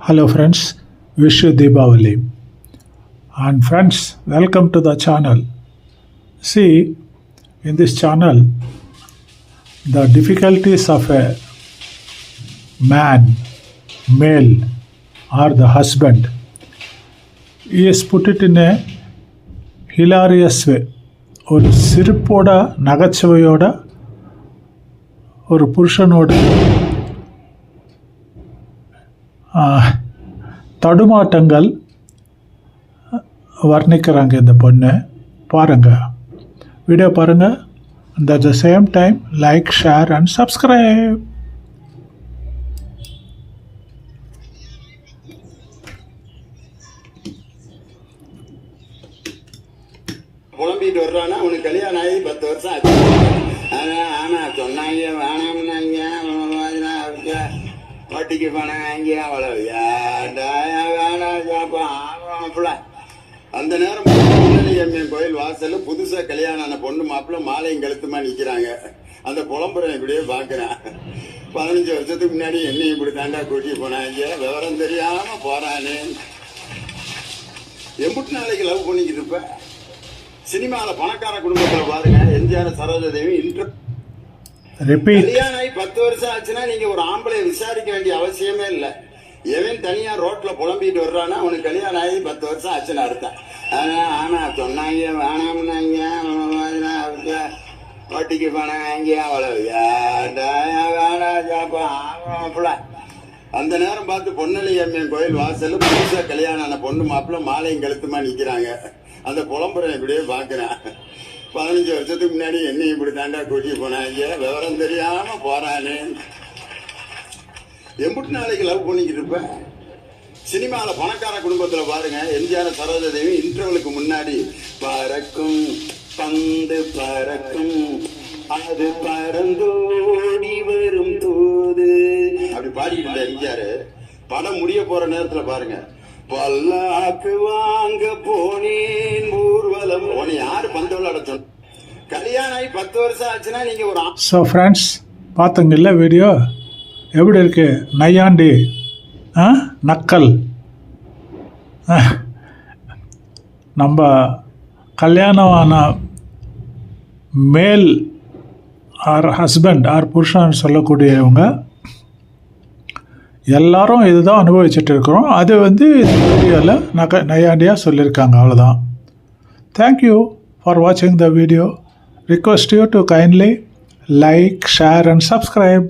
Hello friends, wish you Deepavali. And friends, welcome to the channel. See, in this channel, the difficulties of a man, male, or the husband, he has put it in a hilarious way. ஒரு சிரிப்போட நகைச்சுவையோட ஒரு புருஷனோட ஆஹ், தடுமாட்டங்கள் வர்ணிக்கிறாங்க இந்த பொண்ணு. பாருங்க. Video பாருங்க. And at the same time like share and subscribe புலம்பிட்டு வர்றானா அவனுக்கு கல்யாணம் ஆகி பத்து வருஷம் ஆச்சு. ஆனால் ஆனா சொன்னாங்க வட்டிக்கு பணம் வாங்கி அவ்வளோ ஏன்டா வேணாம் அந்த நேரம் அம்மன் கோயில் வாசல்ல புதுசா கல்யாணம் ஆன பொண்ணு மாப்பிள்ள மாலையும் கழுத்துமா நிக்கிறாங்க. அந்த புலம்புறம் இப்படியே பாக்குறேன் பதினஞ்சு வருஷத்துக்கு முன்னாடி என்னையும் இப்படி தாண்டா கூட்டி போனாங்க விவரம் தெரியாம போறானே. எம்பிட்டு நாளைக்கு லவ் பண்ணிக்கிட்டு இருப்ப. சினிமாவில் பணக்கார குடும்பத்தில் பாருங்க. எம்ஜிஆர் சரோஜதேவி இன்ட்ரெஸ்ட் ரிப்பீட் கல்யாணம் ஆகி பத்து வருஷம் ஆச்சுன்னா நீங்க ஒரு ஆம்பளை விசாரிக்க வேண்டிய அவசியமே இல்ல. எவன் தனியா ரோட்ல புலம்பிட்டு வர்றானா அவனுக்கு கல்யாணம் ஆகி பத்து வருஷம் ஆச்சுன்னு அர்த்தம். ஆனா ஆனா சொன்னாங்க வேணாம்னாங்க வட்டிக்கு பணம் வாங்கி அவ்வளவு ஏன்டா அந்த நேரம் பார்த்து பொன்னலி அம்மன் கோயில் வாசல்ல புதுசா கல்யாணம் ஆன பொண்ணு மாப்பிள்ள மாலையும் கழுத்துமா நிக்கிறாங்க. அந்த புலம்புறேன் இப்படியே பாக்குறேன் பதினஞ்சு வருஷத்துக்கு முன்னாடி என்னையும் இப்படி தாண்டா கூட்டி போனாங்க விவரம் தெரியாம போறானே. எம்புட்டு நாளைக்கு லவ் பண்ணிக்கிட்டு இருப்பேன் சினிமாவில் பணக்கார குடும்பத்துல பாருங்க. எம்ஜிஆர் சரோஜதேவி இன்டர்வலுக்கு முன்னாடி பறக்கும் பந்து பறக்கும். அது பறந்தோடி வரும் தோது. அப்படி பாடிக்கிட்டு எம்ஜிஆர் படம் முடிய போற நேரத்துல பாருங்க. பல்லாக்கு வாங்க போனேன் ஊர்வலம். உன்னை யாரு பந்து விளையாட சொன்ன கல்யாணம் ஆகி பத்து வருஷம் ஆச்சுன்னா ஒரு ஸோ ஃப்ரெண்ட்ஸ் பார்த்தீங்கல்ல வீடியோ எப்படி இருக்கு? நையாண்டி ஆ நக்கல். ஆ, நம்ம கல்யாணம் ஆன மேல் ஆர் ஹஸ்பண்ட் ஆர் புருஷன் சொல்லக்கூடியவங்க எல்லாரும் இதுதான் அனுபவிச்சுட்டு இருக்கிறோம். அது வந்து இந்த வீடியோவில் நக நையாண்டியாக சொல்லியிருக்காங்க அவ்வளோதான் தேங்க்யூ ஃபார் வாட்சிங் the video request you to kindly like share and subscribe